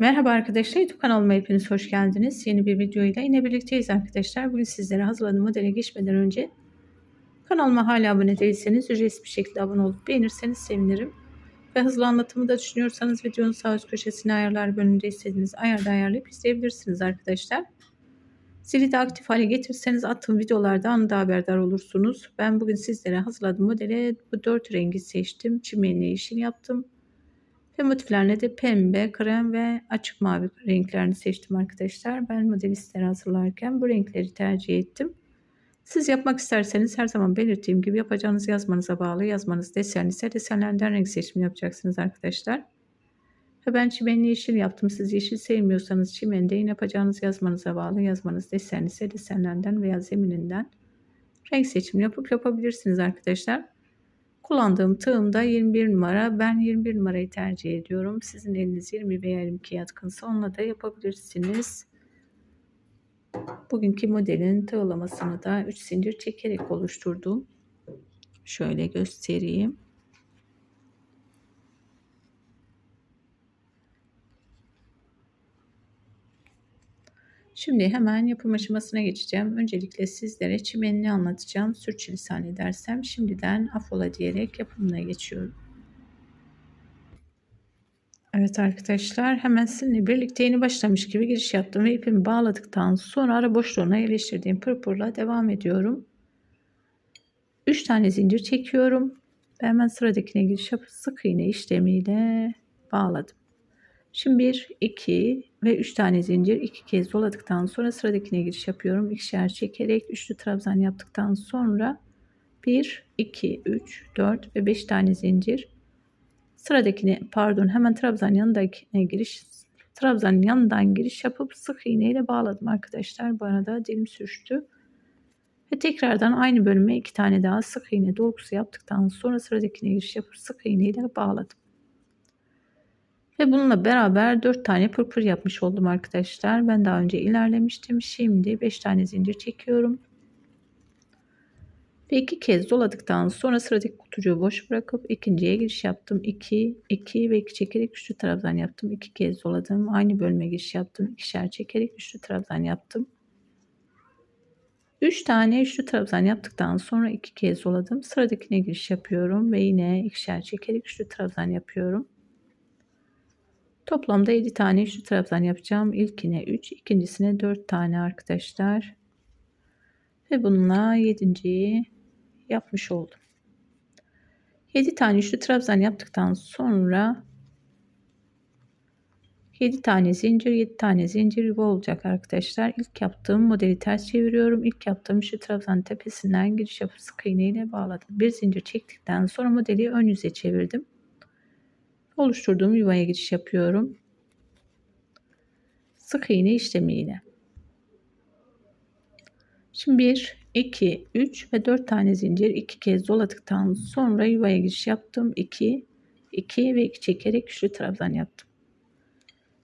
Merhaba arkadaşlar YouTube kanalıma hepiniz hoş geldiniz. Yeni bir videoyla yine birlikteyiz arkadaşlar. Bugün sizlere hazırladığım modele geçmeden önce kanalıma hala abone değilseniz ücretsiz bir şekilde abone olup beğenirseniz sevinirim. Ve hızlı anlatımı da düşünüyorsanız videonun sağ üst köşesine ayarlar bölümünde istediğiniz ayarda ayarlayıp izleyebilirsiniz arkadaşlar. Zili de aktif hale getirirseniz attığım videolarda anında haberdar olursunuz. Ben bugün sizlere hazırladığım modele bu dört rengi seçtim. Çimenli yeşil yaptım. Ve motiflerine de pembe, krem ve açık mavi renklerini seçtim arkadaşlar. Ben model listleri hazırlarken bu renkleri tercih ettim. Siz yapmak isterseniz her zaman belirttiğim gibi yapacağınız yazmanıza bağlı. Yazmanız desen ise desenlerden renk seçimi yapacaksınız arkadaşlar. Ve ben çimenli yeşil yaptım. Siz yeşil sevmiyorsanız çimende yapacağınız yazmanıza bağlı. Yazmanız desen ise desenlerden veya zemininden renk seçimi yapıp yapabilirsiniz arkadaşlar. Kullandığım tığımda 21 numara. Ben 21 numarayı tercih ediyorum. Sizin eliniz 20 veya 22 yatkınsa onunla da yapabilirsiniz. Bugünkü modelin tığlamasını da 3 zincir çekerek oluşturdum. Şöyle göstereyim. Şimdi hemen yapım aşamasına geçeceğim. Öncelikle sizlere çimenini anlatacağım. Sürçülisan edersem şimdiden afola diyerek yapımına geçiyorum. Evet arkadaşlar hemen sizinle birlikte yeni başlamış gibi giriş yaptım ve ipimi bağladıktan sonra ara boşluğuna yerleştirdiğim pırpırla devam ediyorum. 3 tane zincir çekiyorum. Ve hemen sıradakine giriş yapıp sık iğne işlemiyle bağladım. Şimdi 1, 2 ve 3 tane zincir iki kez doladıktan sonra sıradakine giriş yapıyorum. İkişer çekerek üçlü trabzan yaptıktan sonra 1, 2, 3, 4 ve 5 tane zincir. Sıradakine pardon hemen trabzan yanındakine giriş trabzanın yanından giriş yapıp sık iğne ile bağladım arkadaşlar. Bu arada dilim sürçtü. Ve tekrardan aynı bölüme iki tane daha sık iğne dolgusu yaptıktan sonra sıradakine giriş yapıp sık iğne ile bağladım. Ve bununla beraber 4 tane pırpır yapmış oldum arkadaşlar. Ben daha önce ilerlemiştim. Şimdi 5 tane zincir çekiyorum. Ve iki kez doladıktan sonra sıradaki kutucuğu boş bırakıp ikinciye giriş yaptım. 2, 2 ve 2 çekerek üçlü trabzan yaptım. 2 kez doladım. Aynı bölüme giriş yaptım. İkişer çekerek üçlü trabzan yaptım. 3 tane üçlü trabzan yaptıktan sonra 2 kez doladım. Sıradakine giriş yapıyorum ve yine ikişer çekerek üçlü trabzan yapıyorum. Toplamda 7 tane şu trabzan yapacağım. İlkine 3, ikincisine 4 tane arkadaşlar. Ve bununla 7.yi yapmış oldum. 7 tane üçlü trabzan yaptıktan sonra 7 tane zincir 7 tane zincir yuva olacak arkadaşlar. İlk yaptığım modeli ters çeviriyorum. İlk yaptığım şu trabzan tepesinden giriş yapıp sık bağladım. Bir zincir çektikten sonra modeli ön yüze çevirdim oluşturduğum yuvaya giriş yapıyorum. Sık iğne işlemiyle. Şimdi 1, 2, 3 ve 4 tane zincir iki kez doladıktan sonra yuvaya giriş yaptım. 2, 2 ve 2 çekerek üçlü trabzan yaptım.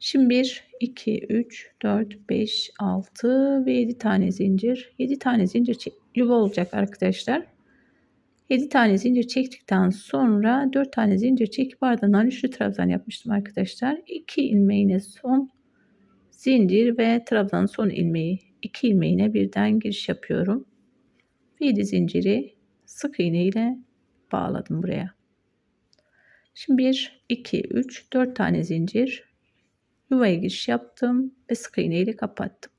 Şimdi 1, 2, 3, 4, 5, 6 ve 7 tane zincir. 7 tane zincir yuva olacak arkadaşlar. 7 tane zincir çektikten sonra 4 tane zincir çekip ardından üçlü trabzan yapmıştım arkadaşlar. 2 ilmeğine son zincir ve trabzanın son ilmeği 2 ilmeğine birden giriş yapıyorum. 7 zinciri sık iğne ile bağladım buraya. Şimdi 1, 2, 3, 4 tane zincir yuvaya giriş yaptım ve sık iğne ile kapattım.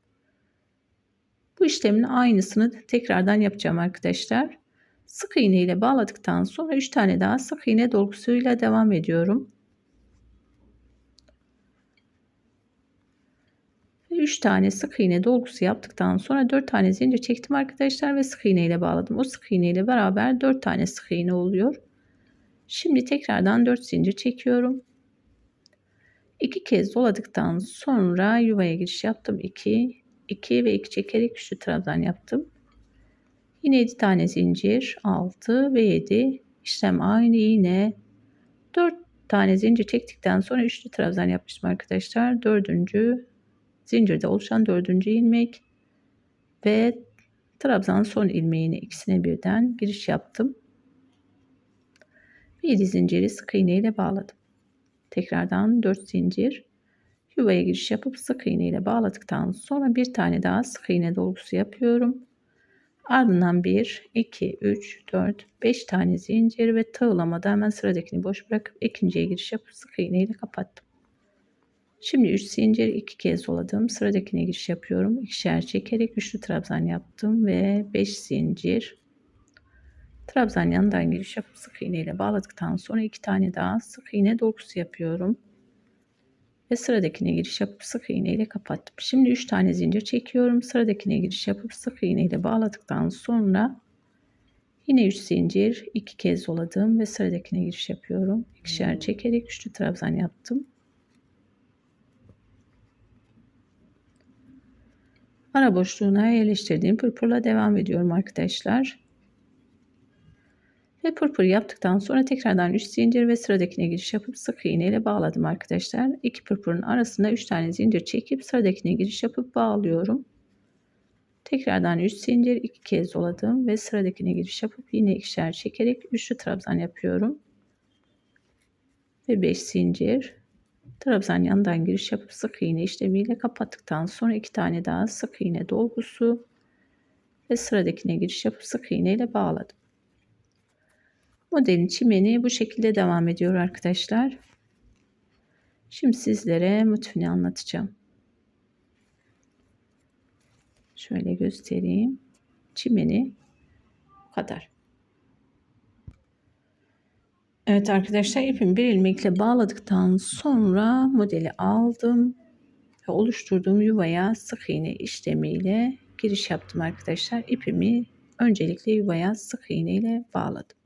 Bu işlemin aynısını tekrardan yapacağım arkadaşlar. Sık iğne ile bağladıktan sonra 3 tane daha sık iğne dolgusuyla devam ediyorum. 3 tane sık iğne dolgusu yaptıktan sonra 4 tane zincir çektim arkadaşlar ve sık iğne ile bağladım. O sık iğne ile beraber 4 tane sık iğne oluyor. Şimdi tekrardan 4 zincir çekiyorum. 2 kez doladıktan sonra yuvaya giriş yaptım. 2 2 ve 2 çekerek üçlü trabzan yaptım. Yine 7 tane zincir 6 ve 7 işlem aynı yine 4 tane zincir çektikten sonra üçlü trabzan yapmıştım arkadaşlar. Dördüncü zincirde oluşan dördüncü ilmek ve trabzan son ilmeğini ikisine birden giriş yaptım. 7 zinciri sık iğne ile bağladım. Tekrardan 4 zincir Yuvaya giriş yapıp sık iğne ile bağladıktan sonra bir tane daha sık iğne dolgusu yapıyorum. Ardından 1, 2, 3, 4, 5 tane zincir ve tığlamada hemen sıradakini boş bırakıp ikinciye giriş yapıp sık iğne ile kapattım. Şimdi 3 zincir 2 kez doladım. Sıradakine giriş yapıyorum. İkişer çekerek üçlü trabzan yaptım ve 5 zincir trabzan yanından giriş yapıp sık iğne ile bağladıktan sonra iki tane daha sık iğne dolgusu yapıyorum. Ve sıradakine giriş yapıp sık iğne ile kapattım. Şimdi 3 tane zincir çekiyorum. Sıradakine giriş yapıp sık iğne ile bağladıktan sonra yine 3 zincir 2 kez doladım ve sıradakine giriş yapıyorum. İkişer çekerek üçlü trabzan yaptım. Ara boşluğuna yerleştirdiğim pırpırla devam ediyorum arkadaşlar. Ve pırpır yaptıktan sonra tekrardan 3 zincir ve sıradakine giriş yapıp sık iğne ile bağladım arkadaşlar. İki pırpırın arasında 3 tane zincir çekip sıradakine giriş yapıp bağlıyorum. Tekrardan 3 zincir 2 kez doladım ve sıradakine giriş yapıp yine ikişer çekerek üçlü trabzan yapıyorum. Ve 5 zincir trabzan yanından giriş yapıp sık iğne işlemiyle kapattıktan sonra iki tane daha sık iğne dolgusu ve sıradakine giriş yapıp sık iğne ile bağladım. Modelin çimeni bu şekilde devam ediyor arkadaşlar. Şimdi sizlere motifini anlatacağım. Şöyle göstereyim. Çimeni bu kadar. Evet arkadaşlar ipimi bir ilmekle bağladıktan sonra modeli aldım ve oluşturduğum yuvaya sık iğne işlemiyle giriş yaptım arkadaşlar. İpimi öncelikle yuvaya sık iğne ile bağladım.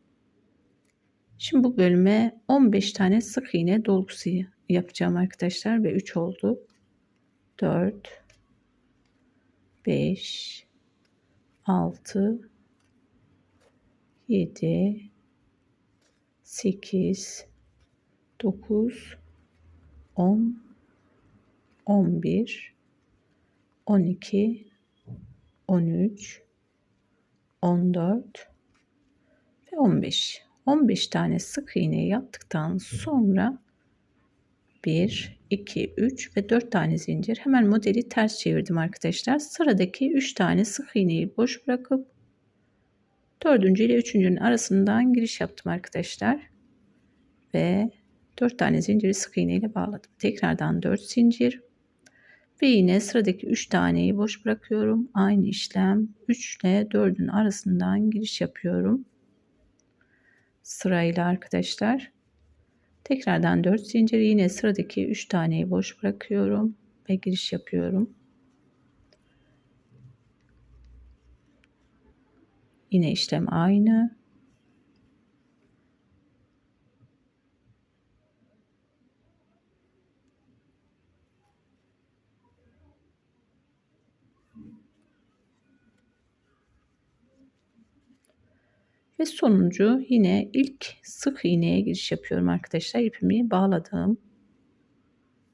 Şimdi bu bölüme 15 tane sık iğne dolgusu yapacağım arkadaşlar ve 3 oldu. 4 5 6 7 8 9 10 11 12 13 14 ve 15 15 tane sık iğne yaptıktan sonra 1, 2, 3 ve 4 tane zincir. Hemen modeli ters çevirdim arkadaşlar. Sıradaki 3 tane sık iğneyi boş bırakıp 4. ile 3.'ünün arasından giriş yaptım arkadaşlar. Ve 4 tane zinciri sık iğne ile bağladım. Tekrardan 4 zincir. Ve yine sıradaki 3 taneyi boş bırakıyorum. Aynı işlem 3 ile 4'ün arasından giriş yapıyorum sırayla arkadaşlar. Tekrardan 4 zincir yine sıradaki 3 taneyi boş bırakıyorum ve giriş yapıyorum. Yine işlem aynı. Sonuncu yine ilk sık iğneye giriş yapıyorum arkadaşlar. İpimi bağladığım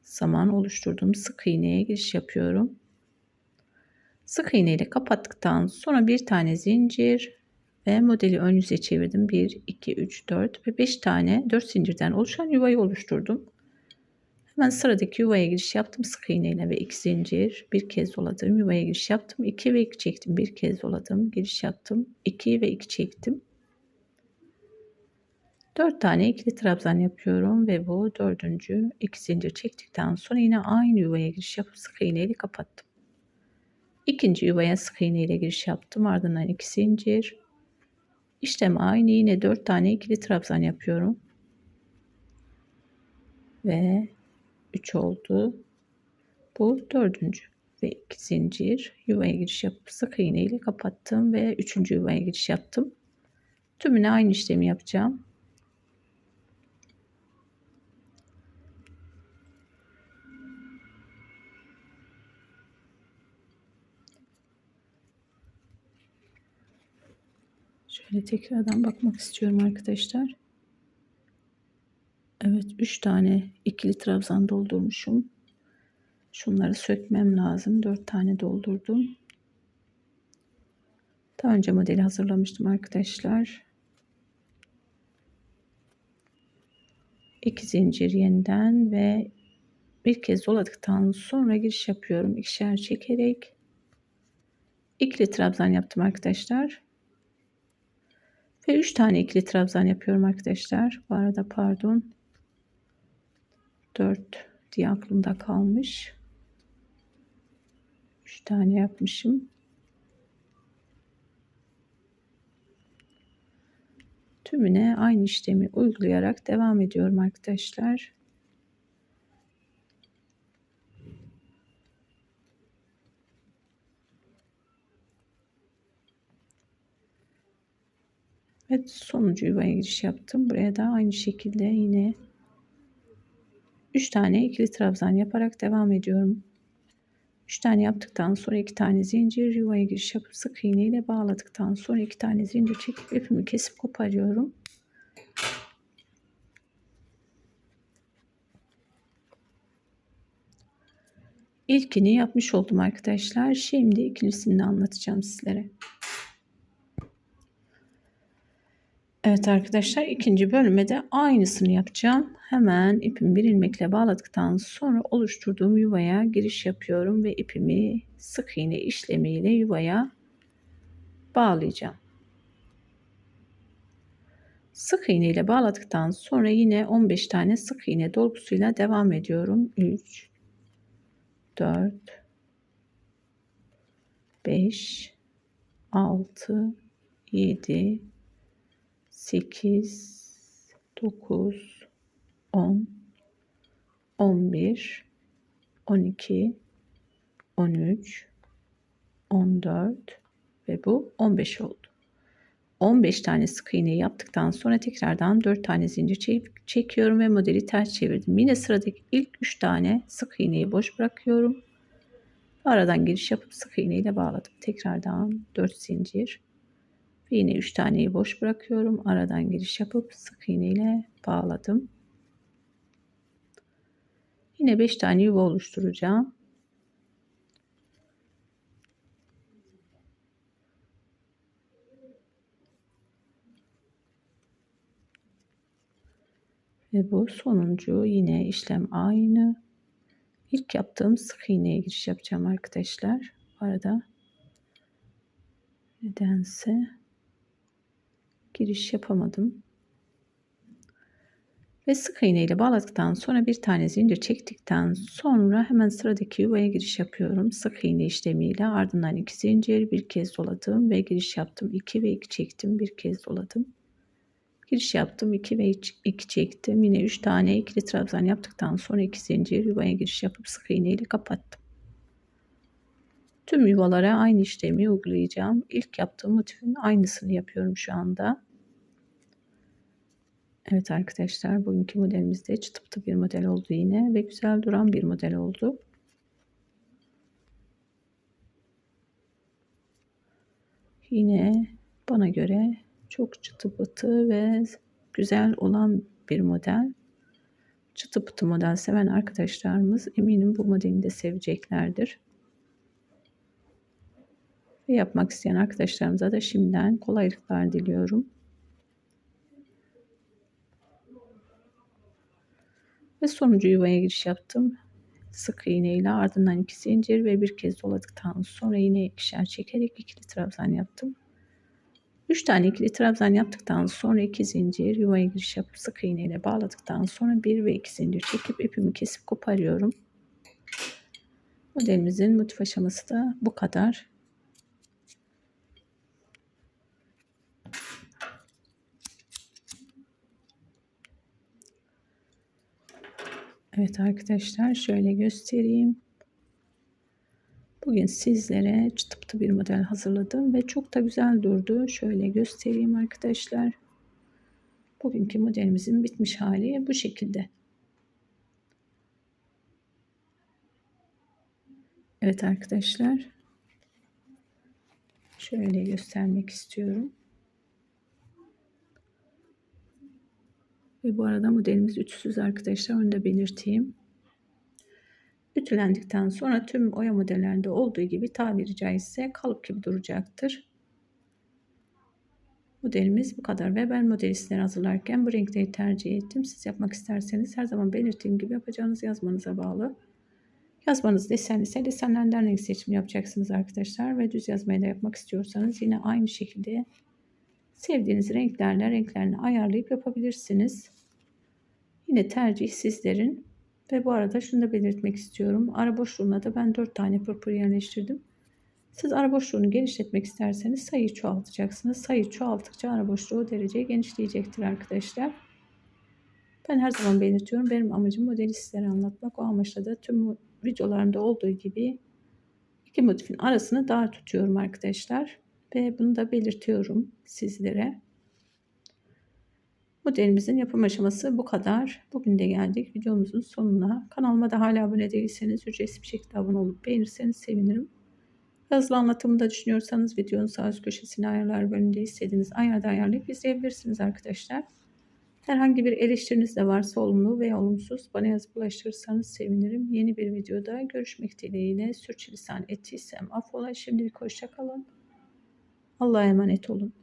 zaman oluşturduğum sık iğneye giriş yapıyorum. Sık iğne ile kapattıktan sonra bir tane zincir ve modeli ön yüze çevirdim. 1, 2, 3, 4 ve 5 tane 4 zincirden oluşan yuvayı oluşturdum. Hemen sıradaki yuvaya giriş yaptım sık iğne ile ve 2 zincir bir kez doladım. Yuvaya giriş yaptım. 2 ve 2 çektim. Bir kez doladım. Giriş yaptım. 2 ve 2 çektim. 4 tane ikili trabzan yapıyorum ve bu dördüncü iki zincir çektikten sonra yine aynı yuvaya giriş yapıp sık iğne ile kapattım. İkinci yuvaya sık iğne ile giriş yaptım. Ardından iki zincir. İşlem aynı yine 4 tane ikili trabzan yapıyorum. Ve 3 oldu. Bu dördüncü ve iki zincir yuvaya giriş yapıp sık iğne ile kapattım ve üçüncü yuvaya giriş yaptım. Tümüne aynı işlemi yapacağım. Şöyle tekrardan bakmak istiyorum arkadaşlar. Evet 3 tane ikili trabzan doldurmuşum. Şunları sökmem lazım. 4 tane doldurdum. Daha önce modeli hazırlamıştım arkadaşlar. 2 zincir yeniden ve bir kez doladıktan sonra giriş yapıyorum. ikişer çekerek. ikili trabzan yaptım arkadaşlar. Ve 3 tane ikili trabzan yapıyorum arkadaşlar. Bu arada pardon. 4 diye aklımda kalmış. 3 tane yapmışım. Tümüne aynı işlemi uygulayarak devam ediyorum arkadaşlar. Evet sonuncu yuvaya giriş yaptım. Buraya da aynı şekilde yine 3 tane ikili trabzan yaparak devam ediyorum. 3 tane yaptıktan sonra 2 tane zincir yuvaya giriş yapıp sık iğne ile bağladıktan sonra 2 tane zincir çekip ipimi kesip koparıyorum. İlkini yapmış oldum arkadaşlar. Şimdi ikincisini anlatacağım sizlere. Evet arkadaşlar ikinci bölüme de aynısını yapacağım. Hemen ipimi bir ilmekle bağladıktan sonra oluşturduğum yuvaya giriş yapıyorum ve ipimi sık iğne işlemiyle yuvaya bağlayacağım. Sık iğne ile bağladıktan sonra yine 15 tane sık iğne dolgusuyla devam ediyorum. 3 4 5 6 7 8 9 10 11 12 13 14 ve bu 15 oldu. 15 tane sık iğne yaptıktan sonra tekrardan 4 tane zincir çekiyorum ve modeli ters çevirdim. Yine sıradaki ilk 3 tane sık iğneyi boş bırakıyorum. Aradan giriş yapıp sık iğne ile bağladım. Tekrardan 4 zincir yine 3 taneyi boş bırakıyorum. Aradan giriş yapıp sık iğne ile bağladım. Yine 5 tane yuva oluşturacağım. Ve bu sonuncu yine işlem aynı. İlk yaptığım sık iğneye giriş yapacağım arkadaşlar. Arada nedense giriş yapamadım. Ve sık iğne ile bağladıktan sonra bir tane zincir çektikten sonra hemen sıradaki yuvaya giriş yapıyorum. Sık iğne işlemiyle ardından iki zincir bir kez doladım ve giriş yaptım. 2 ve 2 çektim bir kez doladım. Giriş yaptım 2 ve 2 çektim. Yine 3 tane ikili trabzan yaptıktan sonra 2 zincir yuvaya giriş yapıp sık iğne ile kapattım. Tüm yuvalara aynı işlemi uygulayacağım. İlk yaptığım motifin aynısını yapıyorum şu anda. Evet arkadaşlar bugünkü modelimizde çıtı pıtı bir model oldu yine ve güzel duran bir model oldu. Yine bana göre çok çıtı pıtı ve güzel olan bir model. Çıtı pıtı model seven arkadaşlarımız eminim bu modelini de seveceklerdir. Ve yapmak isteyen arkadaşlarımıza da şimdiden kolaylıklar diliyorum. Ve sonuncu yuvaya giriş yaptım. Sık iğne ile ardından iki zincir ve bir kez doladıktan sonra yine ikişer çekerek ikili trabzan yaptım. 3 tane ikili trabzan yaptıktan sonra 2 zincir yuvaya giriş yapıp sık iğne ile bağladıktan sonra 1 ve 2 zincir çekip ipimi kesip koparıyorum. Modelimizin motif aşaması da bu kadar. Evet arkadaşlar şöyle göstereyim. Bugün sizlere çıtı pıtı bir model hazırladım ve çok da güzel durdu. Şöyle göstereyim arkadaşlar. Bugünkü modelimizin bitmiş hali bu şekilde. Evet arkadaşlar. Şöyle göstermek istiyorum. Ve bu arada modelimiz üçsüz arkadaşlar. Onu da belirteyim. Ütülendikten sonra tüm oya modellerinde olduğu gibi tabiri caizse kalıp gibi duracaktır. Modelimiz bu kadar ve ben model isimleri hazırlarken bu renkleri tercih ettim. Siz yapmak isterseniz her zaman belirttiğim gibi yapacağınız yazmanıza bağlı. Yazmanız desen ise desenlerden renk seçimi yapacaksınız arkadaşlar. Ve düz yazmayı da yapmak istiyorsanız yine aynı şekilde sevdiğiniz renklerle renklerini ayarlayıp yapabilirsiniz. Yine tercih sizlerin. Ve bu arada şunu da belirtmek istiyorum. Ara boşluğuna da ben 4 tane pırpır yerleştirdim. Siz ara boşluğunu genişletmek isterseniz sayıyı çoğaltacaksınız. Sayı çoğalttıkça ara boşluğu derece genişleyecektir arkadaşlar. Ben her zaman belirtiyorum. Benim amacım modeli sizlere anlatmak. O amaçla da tüm videolarımda olduğu gibi iki motifin arasını dar tutuyorum arkadaşlar. Ve bunu da belirtiyorum sizlere. Modelimizin yapım aşaması bu kadar. Bugün de geldik videomuzun sonuna. Kanalıma da hala abone değilseniz ücretsiz bir şekilde abone olup beğenirseniz sevinirim. Hızlı anlatımı da düşünüyorsanız videonun sağ üst köşesine ayarlar bölümünde istediğiniz ayarda ayarlayıp izleyebilirsiniz arkadaşlar. Herhangi bir eleştiriniz de varsa olumlu veya olumsuz bana yazıp ulaştırırsanız sevinirim. Yeni bir videoda görüşmek dileğiyle sürçülisan ettiysem affola. Şimdilik hoşçakalın. Allah'a emanet olun.